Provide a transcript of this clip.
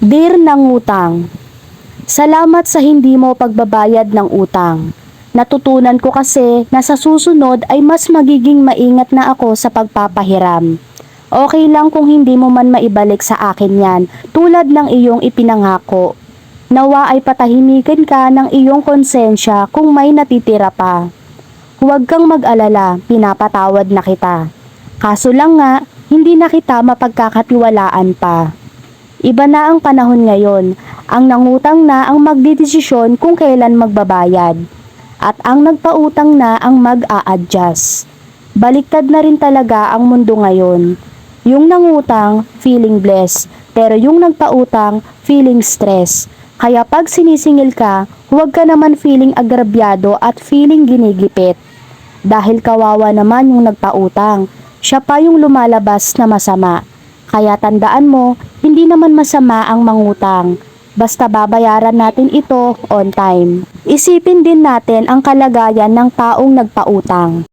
Dear Nangutang, Salamat sa hindi mo pagbabayad ng utang. Natutunan ko kasi na sa susunod ay mas magiging maingat na ako sa pagpapahiram. Okay lang kung hindi mo man maibalik sa akin yan tulad ng iyong ipinangako. Nawa ay patahimikin ka ng iyong konsensya kung may natitira pa. Huwag kang mag-alala, pinapatawad na kita. Kaso lang nga, hindi na kita mapagkakatiwalaan pa. Iba na ang panahon ngayon, ang nangutang na ang magdidesisyon kung kailan magbabayad. At ang nagpautang na ang mag-a-adjust. Baliktad na rin talaga ang mundo ngayon. Yung nangutang, feeling blessed, pero yung nagpautang, feeling stress. Kaya pag sinisingil ka, huwag ka naman feeling agrabyado at feeling ginigipit. Dahil kawawa naman yung nagpautang, siya pa yung lumalabas na masama. Kaya tandaan mo, hindi naman masama ang mangutang. Basta babayaran natin ito on time. Isipin din natin ang kalagayan ng taong nagpautang.